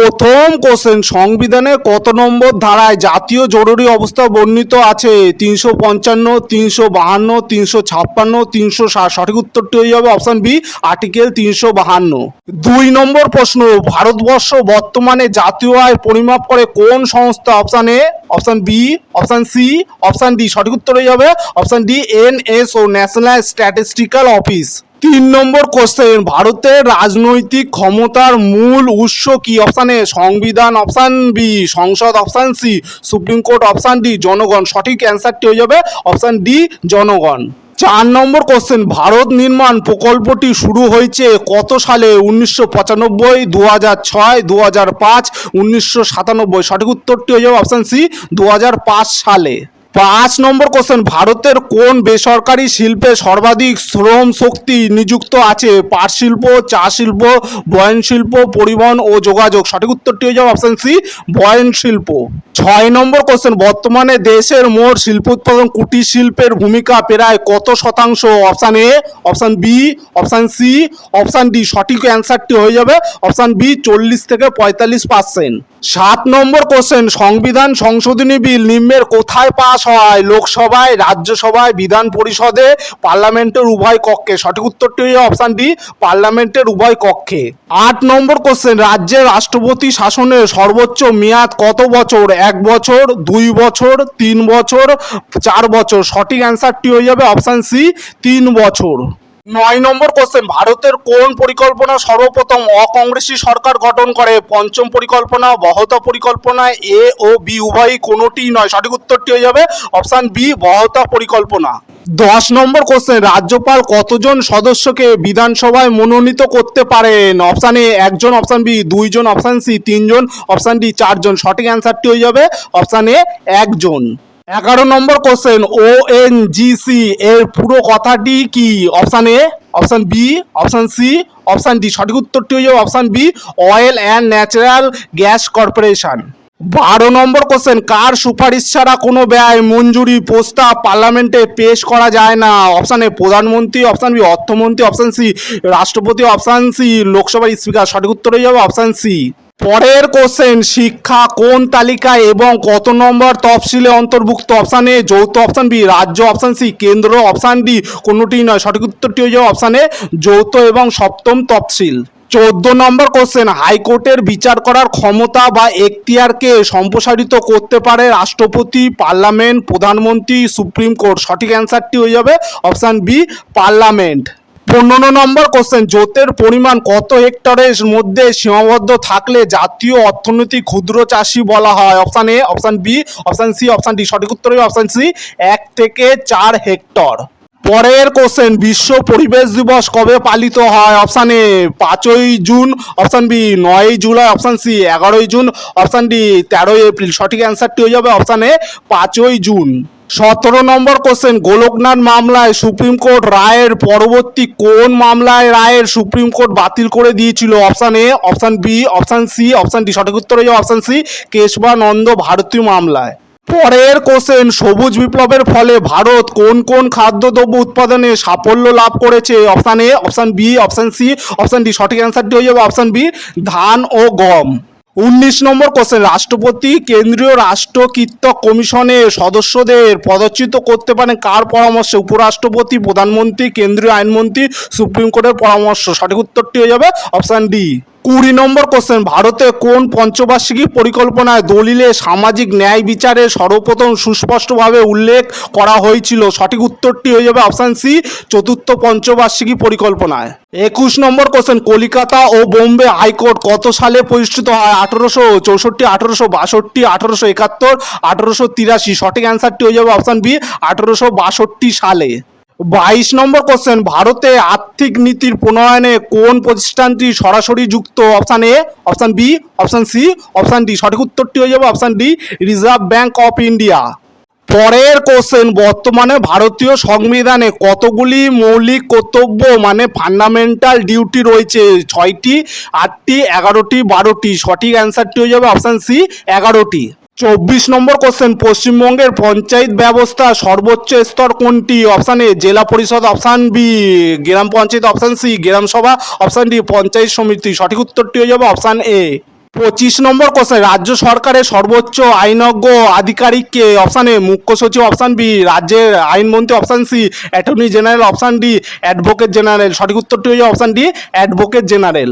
প্রথম কোশ্চেন, সংবিধানে কত নম্বর ধারায় জাতীয় জরুরি অবস্থা বর্ণিত আছে? তিনশো পঞ্চান্ন, তিনশো বাহান্ন, তিনশো ছাপ্পান্ন, তিনশো সঠিক উত্তরটি হয়ে যাবে অপশান বি, আর্টিকেল তিনশো বাহান্ন। দুই নম্বর প্রশ্ন, ভারতবর্ষ বর্তমানে জাতীয় আয় পরিমাপ করে কোন সংস্থা? Option A, option B, option C, option D. সঠিক উত্তর হয়ে যাবে option D, N S O national statistical office. তিন নম্বর কোশ্চেন ভারতের রাজনৈতিক ক্ষমতার মূল উৎস কি? অপশান সংবিধান অপশান বি সংসদ option C supreme court option D জনগণ। সঠিক অ্যান্সারটি হয়ে যাবে অপশান ডি জনগণ। চার নম্বর কোশ্চেন ভারত নির্মাণ প্রকল্পটি শুরু হয়েছে কত সালে? উনিশশো পঁচানব্বই দু হাজার ছয় দু হাজার পাঁচ, উনিশশো সাতানব্বই। সঠিক উত্তরটি হয়ে যাবে অপশান সি দু হাজার পাঁচ সালে। পাঁচ নম্বর কোশ্চেন ভারতের কোন বেসরকারি শিল্পে সর্বাধিক শ্রম শক্তি নিযুক্ত আছে? পাট শিল্প, চা শিল্প, বয়ন শিল্প, পরিবহন ও যোগাযোগ? সঠিক উত্তরটি হয়ে যাবে অপশান সি বয়ন শিল্প। ছয় নম্বর কোশ্চেন বর্তমানে দেশের মোট শিল্প উৎপাদন কুটির শিল্পের ভূমিকা প্রায় কত শতাংশ? Option A option B option C option D সঠিক অ্যান্সারটি হয়ে যাবে অপশান বি চল্লিশ থেকে পঁয়তাল্লিশ পার্সেন্ট সাত নম্বর কোশ্চেন সংবিধান সংশোধনী বিল নিম্নের কোথায় পাস হয় লোকসভায়, রাজ্যসভায়, বিধান পরিষদে, পার্লামেন্টের উভয় কক্ষে। সঠিক উত্তরটি অপশান ডি, পার্লামেন্টের উভয় কক্ষে। আট নম্বর কোশ্চেন, রাজ্যের রাষ্ট্রপতি শাসনের সর্বোচ্চ মেয়াদ কত বছর? এক বছর, দুই বছর, তিন বছর, চার বছর? সঠিক অ্যান্সারটি হয়ে যাবে অপশান সি, তিন বছর। নয় নম্বর কোশ্চেন ভারতের কোন পরিকল্পনা সর্বপ্রথম অকংগ্রেসী সরকার গঠন করে? পঞ্চম পরিকল্পনা, বহতা পরিকল্পনা, এ ও বি, উভয়ই কোনোটি নয়। সঠিক উত্তরটি হয়ে যাবে অপশান বি বহতা পরিকল্পনা। দশ নম্বর কোশ্চেন রাজ্যপাল কতজন সদস্যকে বিধানসভায় মনোনীত করতে পারেন? অপশান এ একজন অপশান বি দুইজন অপশান সি তিনজন অপশান ডি চারজন। সঠিক অ্যান্সারটি হয়ে যাবে অপশান এ একজন। এগারো নম্বর question O N G C এর পুরো কথাটি কি? Option A option B option C option D সঠিক উত্তরটি হয়ে যাবে option B oil and natural gas corporation বারো নম্বর কোশ্চেন কার সুপারিশ ছাড়া কোনো ব্যয়, মঞ্জুরি, প্রস্তাব পার্লামেন্টে পেশ করা যায় না? অপশান এ প্রধানমন্ত্রী অপশান বি অর্থমন্ত্রী অপশান সি রাষ্ট্রপতি অপশান সি লোকসভার স্পিকার সঠিক উত্তর হয়ে যাবে অপশান সি পরের কোশ্চেন শিক্ষা কোন তালিকায় এবং কত নম্বর তফসিলে অন্তর্ভুক্ত? অপশান এ যৌথ অপশান বি রাজ্য অপশান সি কেন্দ্র অপশান ডি কোনোটি নয়? সঠিক উত্তরটি হয়ে যাবে অপশান এ যৌথ এবং সপ্তম তফসিল। চোদ্দ নম্বর কোশ্চেন হাইকোর্টের বিচার করার ক্ষমতা বা এখতিয়ারকে সম্প্রসারিত করতে পারে রাষ্ট্রপতি, পার্লামেন্ট, প্রধানমন্ত্রী, সুপ্রিম কোর্ট? সঠিক অ্যান্সারটি হয়ে যাবে অপশান বি পার্লামেন্ট। পনেরো নম্বর কোশ্চেন জোতের পরিমাণ কত হেক্টরের মধ্যে সীমাবদ্ধ থাকলে জাতীয় অর্থনীতি ক্ষুদ্র চাষি বলা হয়? Option A option B option C option D সঠিক উত্তর হবে অপশান সি এক থেকে চার হেক্টর পরের কোশ্চেন বিশ্ব পরিবেশ দিবস কবে পালিত হয়? অপশান এ পাঁচই জুন। অপশান বি নয়ই জুলাই। অপশান সি এগারোই জুন। অপশান ডি তেরোই এপ্রিল। সঠিক অ্যান্সারটি হয়ে যাবে অপশান এ পাঁচই জুন। সতেরো নম্বর কোশ্চেন গোলকনাথ মামলায় সুপ্রিম কোর্ট রায়ের পরবর্তী কোন মামলায় রায়ের সুপ্রিম কোর্ট বাতিল করে দিয়েছিল? Option A option B option C option D সঠিক উত্তর হয়ে অপশান সি কেশবানন্দ ভারতীয় মামলায়। পরের কোশ্চেন সবুজ বিপ্লবের ফলে ভারত কোন কোন খাদ্যদ্রব্য উৎপাদনে সাফল্য লাভ করেছে? Option A option B option C option D সঠিক অ্যান্সারটি হয়ে যাবে অপশান বি ধান ও গম। উনিশ নম্বর কোশ্চেন। রাষ্ট্রপতি কেন্দ্রীয় রাষ্ট্রকীর্তক কমিশনের সদস্যদের পদচ্যুত করতে পারেন কার পরামর্শে? উপরাষ্ট্রপতি, প্রধানমন্ত্রী, কেন্দ্রীয় আইনমন্ত্রী, সুপ্রিম কোর্টের পরামর্শ। সঠিক উত্তরটি হয়ে যাবে অপশান ডি। কুড়ি নম্বর কোশ্চেন ভারতে কোন পঞ্চবার্ষিকী পরিকল্পনায় দলিলে সামাজিক ন্যায় বিচারে সর্বপ্রথম সুস্পষ্টভাবে উল্লেখ করা হয়েছিল? সঠিক উত্তরটি হয়ে যাবে অপশান সি চতুর্থ পঞ্চবার্ষিকী পরিকল্পনায়। একুশ নম্বর কোশ্চেন কলিকাতা ও বোম্বে হাইকোর্ট কত সালে প্রতিষ্ঠিত হয়? আঠারোশো চৌষট্টি, আঠারোশো বাষট্টি, আঠারোশো একাত্তর, আঠারোশো তিরাশি। সঠিক অ্যান্সারটি হয়ে যাবে অপশান বি আঠারোশো বাষট্টি সালে। বাইশ নম্বর কোশ্চেন ভারতে আর্থিক নীতির প্রণয়নে কোন প্রতিষ্ঠানটি সরাসরি যুক্ত? Option A option B option C option D সঠিক উত্তরটি হয়ে যাবে option D reserve bank of India পরের কোশ্চেন বর্তমানে ভারতীয় সংবিধানে কতগুলি মৌলিক কর্তব্য মানে ফান্ডামেন্টাল ডিউটি রয়েছে? ছয়টি, আটটি, এগারোটি, বারোটি? সঠিক অ্যান্সারটি হয়ে যাবে অপশান সি এগারোটি। চব্বিশ নম্বর কোশ্চেন পশ্চিমবঙ্গের পঞ্চায়েত ব্যবস্থা সর্বোচ্চ স্তর কোনটি? Option A Zilla Parishad option B Gram Panchayat option C Gram Sabha option D panchayat সমিতি। সঠিক উত্তরটি হয়ে যাবে অপশান এ পঁচিশ নম্বর কোশ্চেন রাজ্য সরকারের সর্বোচ্চ আইনজ্ঞ আধিকারিককে? অপশান এ মুখ্য সচিব অপশান বি রাজ্যের আইনমন্ত্রী option C attorney general option D advocate general সঠিক উত্তরটি হয়ে যাবে অপশান ডি অ্যাডভোকেট জেনারেল